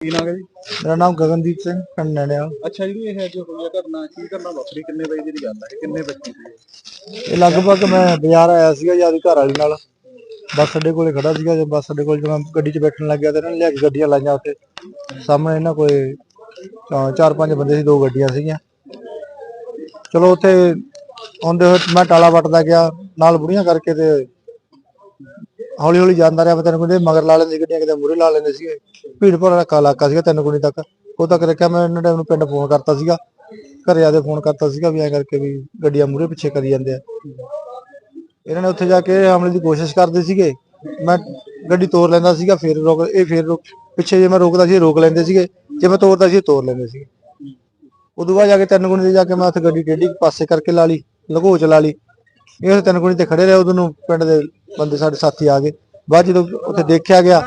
ਕੀ ਨਾਮ ਹੈ ਜੀ? ਮੇਰਾ ਨਾਮ ਗਗਨਦੀਪ ਸਿੰਘ ਪਿੰਡ ਨੜਿਆ। ਅੱਛਾ ਜਿਹੜੀ ਇਹ ਅੱਜ ਹੋਈ ਘਟਨਾ ਕੀ ਘਟਨਾ ਵਾਪਰੀ? ਕਿੰਨੇ ਵਜੇ ਦੀ ਗੱਲ ਹੈ? ਕਿੰਨੇ ਬੱਚੇ ਸੀ ਇਹ ਲਗਭਗ ਮੈਂ ਬਾਜ਼ਾਰ ਆਇਆ ਸੀਗਾ ਜਿਆਦੀ ਘਰ ਵਾਲੀ ਨਾਲ। ਬੱਸ ਅੱਡੇ ਕੋਲੇ ਖੜਾ ਸੀਗਾ ਜੇ ਬੱਸ ਅੱਡੇ ਕੋਲ ਜਦੋਂ ਮੈਂ ਗੱਡੀ 'ਚ ਬੈਠਣ ਲੱਗਿਆ ਤੇ ਇਹਨਾਂ ਨੇ ਲਿਆ ਕੇ ਗੱਡੀਆਂ ਲਾਈਆਂ ਉੱਥੇ। ਸਾਹਮਣੇ ਇਹਨਾਂ ਚਾ- ਚਾਰ ਪੰਜ ਬੰਦੇ ਸੀ ਦੋ ਗੱਡੀਆਂ ਸੀਗੀਆਂ। ਚਲੋ ਉੱਥੇ ਆਉਂਦੇ ਹੋਏ ਮੈਂ ਟਾਲਾ ਵੱਟਦਾ ਗਿਆ ਨਾਲ ਬੁੜੀਆਂ ਕਰਕੇ ਤੇ ਹੌਲੀ ਹੌਲੀ ਜਾਂਦਾ ਰਿਹਾ ਮੈਂ ਤੈਨੂੰ ਕਹਿੰਦੇ ਮਗਰ ਲਾ ਲੈਂਦੇ ਸੀ ਗੱਡੀਆਂ, ਕਿਤੇ ਮੂਰੇ ਲਾ ਲੈਂਦੇ ਸੀਗੇ। ਭੀੜ ਭੜਕਾ ਇਲਾਕਾ ਸੀਗਾ ਤਿੰਨ ਕੁਣੀ ਤੱਕ। ਉਹ ਤੱਕ ਰੱਖਿਆ ਮੈਂ ਇਹਨਾਂ ਟਾਈਮ ਨੂੰ ਪਿੰਡ ਫੋਨ ਕਰਤਾ ਸੀਗਾ। ਘਰੇ ਆ ਕੇ ਫੋਨ ਕਰਤਾ ਸੀਗਾ ਵੀ ਐਂ ਕਰਕੇ ਵੀ ਗੱਡੀਆਂ ਮੂਰੇ ਪਿੱਛੇ ਕਰੀ ਜਾਂਦੇ ਆ। ਇਹਨਾਂ ਨੇ ਉੱਥੇ ਜਾ ਕੇ ਹਮਲੇ ਦੀ ਕੋਸ਼ਿਸ਼ ਕਰਦੇ ਸੀਗੇ। ਮੈਂ ਗੱਡੀ ਤੋੜ ਲੈਂਦਾ ਸੀਗਾ, ਫਿਰ ਰੋਕ, ਇਹ ਫਿਰ ਰੋਕ, ਪਿੱਛੇ ਜੇ ਮੈਂ ਰੋਕਦਾ ਸੀ, ਰੋਕ ਲੈਂਦੇ ਸੀਗੇ। ਜੇ ਮੈਂ ਤੋੜਦਾ ਸੀ, ਇਹ ਤੋੜ ਲੈਂਦੇ ਸੀਗੇ। ਉਦੋਂ ਬਾਅਦ ਜਾ ਕੇ ਤਿੰਨ ਗੁਣੀ ਤੇ ਜਾ ਕੇ ਮੈਂ ਉੱਥੇ ਗੱਡੀ ਟੇਢੀ ਪਾਸੇ ਕਰਕੇ ਲਾ ਲਈ ਲਘੋ ਚ ਲਾ ਲਈ। ਇਹ ਤਿੰਨ ਗੁਣੀ ਤੇ ਖੜੇ ਰਹੇ, ਉਦੋਂ ਨੂੰ ਪਿੰਡ ਦੇ ਬੰਦੇ ਸਾਡੇ ਸਾਥੀ ਆ ਗਏ। ਬਾਅਦ ਜਦੋਂ ਉੱਥੇ ਦੇਖਿਆ ਗਿਆ,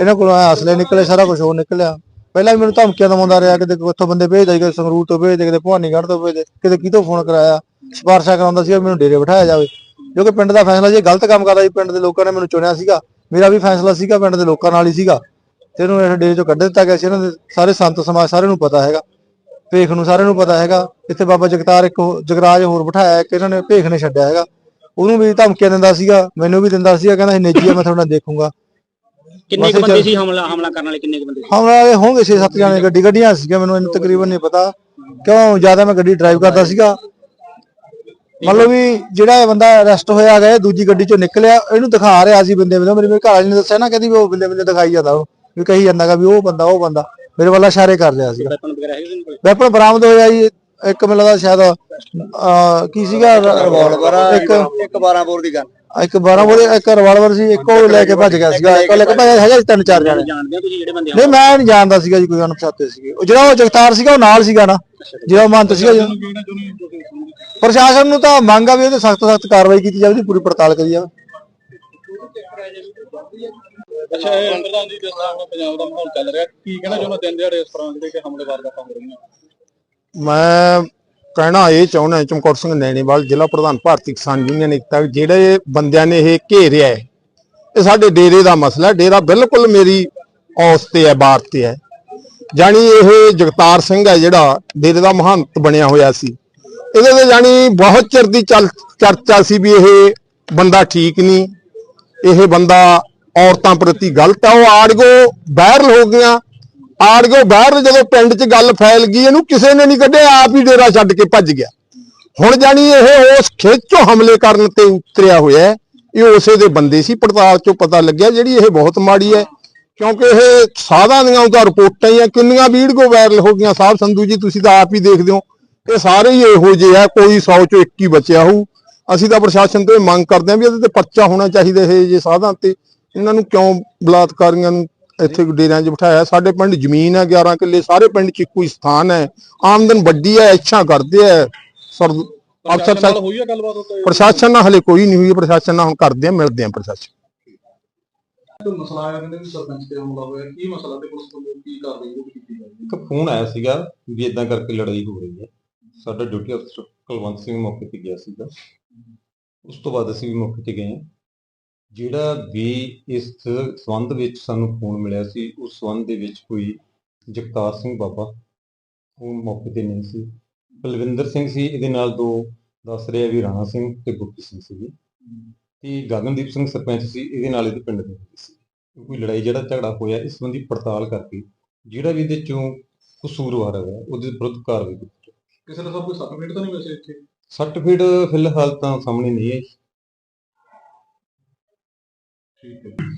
ਇਹਨਾਂ ਕੋਲੋਂ ਐਂ ਹਸਲੇ ਨਿਕਲੇ, ਸਾਰਾ ਕੁਝ ਹੋਰ ਨਿਕਲਿਆ। ਪਹਿਲਾਂ ਵੀ ਮੈਨੂੰ ਧਮਕੀਆਂ ਦਵਾਉਂਦਾ ਰਿਹਾ, ਕਿਤੇ ਉੱਥੋਂ ਬੰਦੇ ਭੇਜਦਾ, ਕਿਤੇ ਸੰਗਰੂਰ ਤੋਂ ਭੇਜਦੇ, ਕਿਤੇ ਭਵਾਨੀਗੜ੍ਹ ਤੋਂ ਭੇਜਦੇ, ਕਿਤੇ ਕਿਤੋਂ ਫੋਨ ਕਰਾਇਆ, ਸਿਫਾਰਸ਼ਾਂ ਕਰਾਉਂਦਾ ਸੀ ਮੈਨੂੰ ਡੇਰੇ ਬਿਠਾਇਆ ਜਾਵੇ। ਜੋ ਕਿ ਪਿੰਡ ਦਾ ਫੈਸਲਾ ਜੇ ਗਲਤ ਕੰਮ ਕਰਦਾ ਸੀ, ਪਿੰਡ ਦੇ ਲੋਕਾਂ ਨੇ ਮੈਨੂੰ ਚੁਣਿਆ ਸੀਗਾ। ਮੇਰਾ ਵੀ ਫੈਸਲਾ ਸੀਗਾ, ਪਿੰਡ ਦੇ ਲੋਕਾਂ ਨਾਲ ਹੀ ਸੀਗਾ। ਤੇ ਇਹਨੂੰ ਇਸ ਡੇਰੇ ਚੋਂ ਕੱਢ ਦਿੱਤਾ ਗਿਆ ਸੀ, ਇਹਨਾਂ ਦੇ ਸਾਰੇ ਸੰਤ ਸਮਾਜ ਸਾਰਿਆਂ ਨੂੰ ਪਤਾ ਹੈਗਾ। ਭੇਖ ਨੂੰ ਸਾਰਿਆਂ ਨੂੰ ਪਤਾ ਹੈਗਾ। ਇੱਥੇ ਬਾਬਾ ਜਗਤਾਰ ਇੱਕ ਹੋਰ- ਜਗਰਾਜ ਹੋਰ ਬਿਠਾਇਆ ਕਿ ਇਹਨਾਂ ਨੇ ਭੇਖ ਨੇ ਛੱਡਿਆ ਹੈਗਾ। ਉਹਨੂੰ ਵੀ ਧਮਕੀਆਂ ਦਿੰਦਾ ਸੀਗਾ ਮੈਨੂੰ ਵੀ ਦਿੰਦਾ ਸੀਗਾ ਕਹਿੰਦਾ ਇਹ ਨੇਜੀ ਆ ਮੈਂ ਤੁਹਾਡਾ ਦੇਖੂੰਗਾ। ਕਿੰਨੇ ਕੁ ਬੰਦੇ ਸੀ ਹਮਲਾ ਹਮਲਾ ਕਰਨ ਵਾਲੇ ਕਿੰਨੇ ਕੁ ਬੰਦੇ ਸੀ? ਹਮਲਾ ਵਾਲੇ ਹੋਣਗੇ 6-7 ਜਾਣੇ ਗੱਡੀ ਗੱਡੀਆਂ ਸੀਗੀਆਂ ਮੈਨੂੰ ਇਹਨੂੰ ਤਕਰੀਬਨ ਨਹੀਂ ਪਤਾ। ਕਿਉਂ ਜ਼ਿਆਦਾ ਮੈਂ ਗੱਡੀ ਡਰਾਈਵ ਕਰਦਾ ਸੀਗਾ। ਮੰਨ ਲਓ ਵੀ ਜਿਹੜਾ ਇਹ ਬੰਦਾ ਅਰੈਸਟ ਹੋਇਆ ਗਿਆ ਦੂਜੀ ਗੱਡੀ ਚੋਂ ਨਿਕਲਿਆ ਇਹਨੂੰ ਦਿਖਾ ਰਿਹਾ ਸੀ ਬੰਦੇ ਬੰਦੇ ਮੇਰੇ ਮੇਰੇ ਘਰ ਵਾਲੀ ਨੇ ਦੱਸਿਆ ਨਾ ਕਹਿੰਦੀ ਵੀ ਉਹ ਬੰਦੇ ਬੰਦੇ ਦਿਖਾਈ ਜਾਂਦਾ ਉਹ ਵੀ ਕਹੀ ਜਾਂਦਾਗਾ ਵੀ ਉਹ ਬੰਦਾ ਉਹ ਬੰਦਾ। ਮੇਰੇ ਵੱਲ ਇਸ਼ਾਰੇ ਕਰ ਰਿਹਾ ਸੀਗਾ। ਵੈਪਨ ਵਗੈਰਾ ਹੈਗੇ ਸੀ ਵੈਪਨ ਬਰਾਮਦ ਹੋਇਆ ਜੀ ਇੱਕ ਮੈਨੂੰ ਲੱਗਦਾ ਸ਼ਾਇਦ ਅਹ, ਕੀ ਸੀਗਾ? ਰਿਵਾਲਵਰ ਇੱਕ ਇੱਕ 12 ਬੋਰ ਦੀ ਗੱਲ। ਇੱਕ 12 ਬੋਲੇ ਇੱਕ ਰਿਵਾਲਵਰ ਸੀ ਇੱਕ ਉਹ ਲੈ ਕੇ ਭੱਜ ਗਿਆ ਸੀਗਾ। ਇੱਕ ਉਹ ਲੈ ਕੇ ਭੱਜ ਹੈਗਾ ਸੀ ਤਿੰਨ ਚਾਰ ਜਾਣੇ। ਜਾਣਦੇ ਹੋ ਤੁਸੀਂ ਜਿਹੜੇ ਬੰਦੇ ਨਹੀਂ ਮੈਂ ਨਹੀਂ ਜਾਣਦਾ ਸੀਗਾ ਜੀ ਕੋਈ ਅਣਪਛਾਤੇ ਸੀਗੇ। ਉਹ ਜਿਹੜਾ ਉਹ ਜਗਤਾਰ ਸੀਗਾ ਉਹ ਨਾਲ ਸੀਗਾ ਨਾ। ਜਿਹੜਾ ਮੰਤ ਸੀਗਾ ਜੀ। ਪ੍ਰਸ਼ਾਸਨ ਨੂੰ ਤਾਂ ਮੰਗ ਆ ਵੀ ਉਹਦੇ ਸਖਤ ਸਖਤ ਕਾਰਵਾਈ ਕੀਤੀ ਜਾਵੇ ਉਹਦੀ ਪੂਰੀ ਪੜਤਾਲ ਕਰੀ ਜਾਵੇ। ਅੱਛਾ ਇਹ ਜੀ ਜਿਸ ਤਰ੍ਹਾਂ ਹੁਣ ਪੰਜਾਬ ਦਾ ਮਾਹੌਲ ਚੱਲ ਰਿਹਾ ਕੀ ਕਹਿਣਾ ਚਾਹੁੰਦਾ ਦਿਨ ਦਿਹਾੜੇ ਇਸ ਤਰ੍ਹਾਂ ਜਿਹੜੇ ਕਿ ਹਮਲੇ ਵਾਰਦਾਤਾਂ ਹੋ ਰਹੀਆਂ ਮੈਂ ਕਹਿਣਾ ਇਹ ਚਾਹੁੰਦਾ ਚਮਕੌਰ ਸਿੰਘ ਨੈਣੀਵਾਲ, ਜ਼ਿਲ੍ਹਾ ਪ੍ਰਧਾਨ ਭਾਰਤੀ ਕਿਸਾਨ ਯੂਨੀਅਨ ਏਕਤਾ, ਜਿਹੜੇ ਬੰਦਿਆਂ ਨੇ ਇਹ ਘੇਰਿਆ ਹੈ, ਇਹ ਸਾਡੇ ਡੇਰੇ ਦਾ ਮਸਲਾ ਡੇਰਾ ਬਿਲਕੁਲ ਮੇਰੀ ਔਸ ਤੇ ਹੈ ਬਾਤ ਤੇ ਹੈ। ਜਾਣੀ ਇਹ ਜਗਤਾਰ ਸਿੰਘ ਹੈ ਜਿਹੜਾ ਡੇਰੇ ਦਾ ਮਹੰਤ ਬਣਿਆ ਹੋਇਆ ਸੀ। ਇਹਦੇ ਤੇ ਜਾਣੀ ਬਹੁਤ ਚਿਰ ਦੀ ਚੱਲ, ਚਰਚਾ ਸੀ ਵੀ ਇਹ ਬੰਦਾ ਠੀਕ ਨਹੀਂ, ਇਹ ਬੰਦਾ ਔਰਤਾਂ ਪ੍ਰਤੀ ਗਲਤ ਹੈ, ਉਹ ਆੜਗੋ ਵਾਇਰਲ ਹੋ ਗਿਆ ਆੜਗੋ ਵਾਇਰਲ ਜਦੋਂ ਪਿੰਡ 'ਚ ਗੱਲ ਫੈਲ ਗਈ, ਇਹਨੂੰ ਕਿਸੇ ਨੇ ਨਹੀਂ ਕੱਢਿਆ, ਆਪ ਹੀ ਡੇਰਾ ਛੱਡ ਕੇ ਭੱਜ ਗਿਆ। ਹੁਣ ਜਾਣੀ ਇਹ ਉਸ ਖੇਤ ਹਮਲੇ ਕਰਨ ਤੇ ਉਤਰਿਆ ਹੋਇਆ ਇਹ ਉਸੇ ਦੇ ਬੰਦੇ ਸੀ, ਪੜਤਾਲ 'ਚੋਂ ਪਤਾ ਲੱਗਿਆ ਜਿਹੜੀ ਇਹ ਬਹੁਤ ਮਾੜੀ ਹੈ। ਕਿਉਂਕਿ ਇਹ ਸਾਧਾਂ ਦੀਆਂ ਉਹਦਾ ਰਿਪੋਰਟਾਂ ਹੀ ਆ, ਕਿੰਨੀਆਂ ਵੀਡੀਓ ਵਾਇਰਲ ਹੋ ਗਈਆਂ ਸਾਹਿਬ ਸੰਧੂ ਜੀ, ਤੁਸੀਂ ਤਾਂ ਆਪ ਹੀ ਦੇਖਦੇ ਹੋ। ਇਹ ਸਾਰੇ ਹੀ ਇਹੋ ਜਿਹੇ ਆ, ਕੋਈ 100 ਚੋਂ ਇੱਕ ਹੀ ਬਚਿਆ ਹੋਊ। ਅਸੀਂ ਤਾਂ ਪ੍ਰਸ਼ਾਸਨ ਤੋਂ ਇਹ ਮੰਗ ਕਰਦੇ ਹਾਂ ਵੀ ਇਹਦੇ ਤੇ ਪਰਚਾ ਹੋਣਾ ਚਾਹੀਦਾ, ਇਹ ਜੇ ਸਾਧਾਂ ਤੇ ਇਹਨਾਂ ਨੂੰ ਕਿਉਂ ਬਲਾਤਕਾਰੀਆਂ ਨੂੰ ਇੱਥੇ ਡੇਰਿਆਂ 'ਚ ਬਿਠਾਇਆ। ਸਾਡੇ ਪਿੰਡ ਜ਼ਮੀਨ ਹੈ 11 ਕਿੱਲੇ ਸਾਰੇ ਪਿੰਡ 'ਚ ਇੱਕੋ ਹੀ ਸਥਾਨ ਹੈ। ਆਮਦਨ ਵੱਡੀ ਹੈ ਇੱਛਾ ਕਰਦੇ ਆ ਸਰ ਅਫਸਰ ਨਾਲ ਸਾਹਿਬ ਹੋਈ ਆ ਗੱਲਬਾਤ ਉੱਤੇ ਪ੍ਰਸ਼ਾਸਨ ਨਾਲ ਹਲੇ ਕੋਈ ਨਹੀਂ ਹੋਈ ਪ੍ਰਸ਼ਾਸਨ ਨਾਲ ਹੁਣ ਕਰਦੇ ਆ ਮਿਲਦੇ ਆ ਪ੍ਰਸ਼ਾਸਨ। ਕੋਈ ਮਸਲਾ ਆਇਆ ਕਹਿੰਦੇ ਵੀ ਸਰਪੰਚ ਤੇ ਹਮਲਾ ਹੋਇਆ। ਕੀ ਮਸਲਾ ਤੇ ਪੁਲਿਸ ਵੱਲੋਂ ਕੀ ਕਾਰਵਾਈ ਉਹ ਕੀਤੀ ਇੱਕ ਫੋਨ ਆਇਆ ਸੀਗਾ ਵੀ ਇਦਾਂ ਕਰਕੇ ਲੜਾਈ ਹੋ ਰਹੀ ਹੈ। ਸਾਡਾ ਡਿਊਟੀ ਅਫਸਰ ਕੁਲਵੰਤ ਸਿੰਘ ਮੌਕੇ ਤੇ ਗਿਆ ਸੀਗਾ। ਉਸ ਤੋਂ ਬਾਅਦ ਅਸੀਂ ਵੀ ਮੌਕੇ ਤੇ ਗਏ ਹਾਂ। ਜਿਹੜਾ ਵੀ ਇਸ ਸੰਬੰਧ ਵਿੱਚ ਸਾਨੂੰ ਫੋਨ ਮਿਲਿਆ ਸੀ ਉਸ ਸੰਬੰਧ ਦੇ ਵਿੱਚ ਕੋਈ ਜਗਤਾਰ ਸਿੰਘ ਬਾਬਾ ਉਹ ਮੌਕੇ ਤੇ ਨਹੀਂ ਸੀ। ਬਲਵਿੰਦਰ ਸਿੰਘ ਸੀ ਇਹਦੇ ਨਾਲ ਦੋ ਦੱਸ ਰਿਹਾ ਵੀ ਰਾਣਾ ਸਿੰਘ ਤੇ ਗੁਰਪ੍ਰੀਤ ਸਿੰਘ ਸੀਗੇ। ਤੇ ਗਗਨਦੀਪ ਸਿੰਘ ਸਰਪੰਚ ਸੀ ਇਹਦੇ ਨਾਲ ਇਹਦੇ ਪਿੰਡ ਦੇ ਸੀ। ਕੋਈ ਲੜਾਈ ਜਿਹੜਾ ਝਗੜਾ ਹੋਇਆ ਇਸ ਸੰਬੰਧੀ ਪੜਤਾਲ ਕਰਕੇ ਜਿਹੜਾ ਵੀ ਇਹਦੇ ਚੋਂ ਕਸੂਰਵਾਰ ਹੈਗਾ ਉਹਦੇ ਵਿਰੁੱਧ ਕਾਰਵਾਈ ਕੀਤੀ। ਕਿਸੇ ਦਾ ਸਭ ਕੋਈ ਸਰਟੀਫਿਕੇਟ ਤਾਂ ਨਹੀਂ ਵੈਸੇ ਇੱਥੇ? ਸਰਟੀਫਿਕੇਟ ਫਿਲਹਾਲ ਤਾਂ ਸਾਹਮਣੇ ਨਹੀਂ ਹੈ ਠੀਕ ਹੈ